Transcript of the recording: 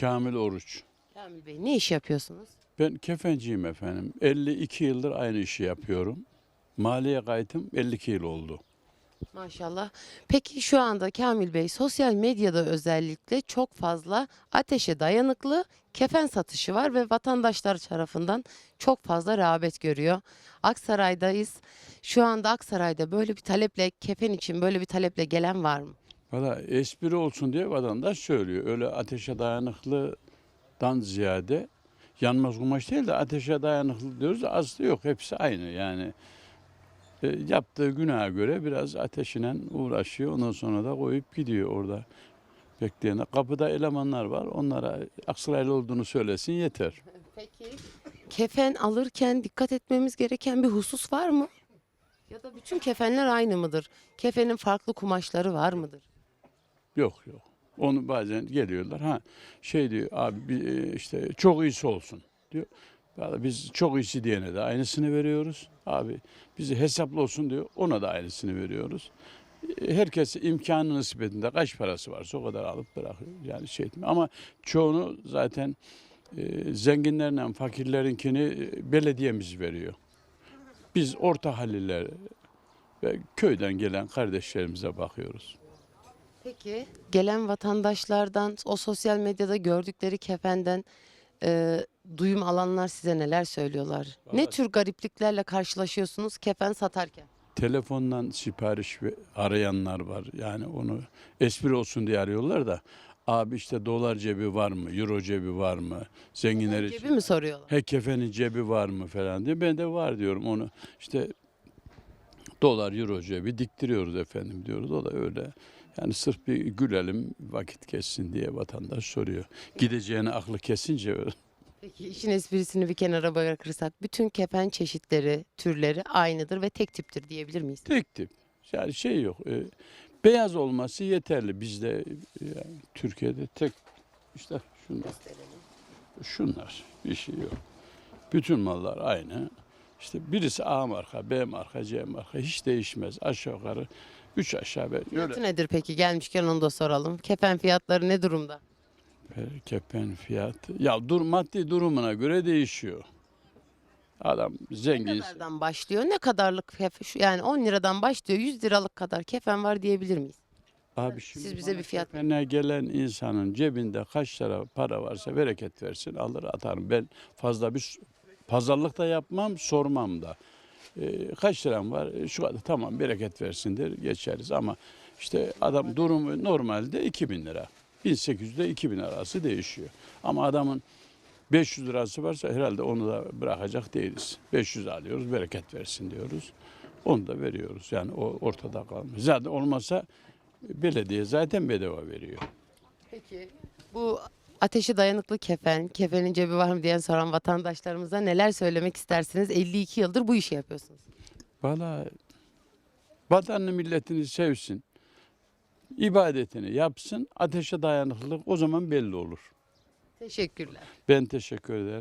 Kamil Oruç. Kamil Bey ne iş yapıyorsunuz? Ben kefenciyim efendim. 52 yıldır aynı işi yapıyorum. Maliye kayıtım 52 yıl oldu. Maşallah. Peki şu anda Kamil Bey sosyal medyada özellikle çok fazla ateşe dayanıklı kefen satışı var ve vatandaşlar tarafından çok fazla rağbet görüyor. Aksaray'dayız. Şu anda Aksaray'da böyle bir taleple kefen için böyle bir taleple gelen var mı? Valla espri olsun diye vatandaş söylüyor. Öyle ateşe dayanıklıdan ziyade yanmaz kumaş değil de ateşe dayanıklı diyoruz da aslı yok. Hepsi aynı yani. E, yaptığı günaha göre biraz ateşine uğraşıyor. Ondan sonra da koyup gidiyor orada bekleyene. Kapıda elemanlar var. Onlara Aksaraylı olduğunu söylesin yeter. Peki. Kefen alırken dikkat etmemiz gereken bir husus var mı? Ya da bütün kefenler aynı mıdır? Kefenin farklı kumaşları var mıdır? Yok yok. Onu bazen geliyorlar. Ha şey diyor abi e, işte çok iyisi olsun diyor. Biz çok iyisi diyene de aynısını veriyoruz. Abi bizi hesaplı olsun diyor. Ona da aynısını veriyoruz. E, Herkes imkanı nispetinde kaç parası varsa o kadar alıp bırakıyor. Yani şey etmiyor. Ama çoğunu zaten e, zenginlerle fakirlerinkini e, belediyemiz veriyor. Biz orta halliler ve köyden gelen kardeşlerimize bakıyoruz. Peki gelen vatandaşlardan o sosyal medyada gördükleri kefenden e, duyum alanlar size neler söylüyorlar? Ne Vallahi- tür garipliklerle karşılaşıyorsunuz kefen satarken? telefondan sipariş ve- arayanlar var. Yani onu espri olsun diye arıyorlar da abi işte dolar cebi var mı, euro cebi var mı, zenginler için. Cebi mi soruyorlar? He kefenin cebi var mı falan diye. Ben de var diyorum onu. işte dolar, euro cebi diktiriyoruz efendim diyoruz. O da öyle. Yani sırf bir gülelim vakit geçsin diye vatandaş soruyor. Gideceğini aklı kesince. Peki işin esprisini bir kenara bırakırsak bütün kefen çeşitleri, türleri aynıdır ve tek tiptir diyebilir miyiz? Tek tip. Yani şey yok. e, beyaz olması yeterli. Bizde e, yani Türkiye'de tek işte şunlar. Şunlar. Bir şey yok. Bütün mallar aynı. İşte birisi A marka, B marka, C marka hiç değişmez. Aşağı yukarı üç aşağı beş. Fiyatı Öyle. nedir peki? Gelmişken onu da soralım. Kefen fiyatları ne durumda? E, Kepen fiyatı. Ya dur maddi durumuna göre değişiyor. Adam Ne zengin. kadardan başlıyor? Ne kadarlık kefen? şu- Yani 10 liradan başlıyor. 100 liralık kadar kefen var diyebilir miyiz? Abi şimdi Siz bize bana bir fiyat- kefene gelen insanın cebinde kaç lira para varsa bereket versin alır atarım. Ben fazla bir pazarlık da yapmam sormam da. Ee, kaç liram var E, şu kadar tamam bereket versin der geçeriz ama işte adam durumu normalde 2000 lira. 1800 ile 2000 arası değişiyor. Ama adamın 500 lirası varsa herhalde onu da bırakacak değiliz. 500 alıyoruz bereket versin diyoruz. Onu da veriyoruz. Yani o ortada kalmıyor. Zaten olmasa belediye zaten bedava veriyor. Peki bu ateşe dayanıklı kefen, kefenin cebi var mı diyen soran vatandaşlarımıza neler söylemek istersiniz? 52 yıldır bu işi yapıyorsunuz. Valla vatanını milletini sevsin. ibadetini yapsın. Ateşe dayanıklılık o zaman belli olur. Teşekkürler. Ben teşekkür ederim.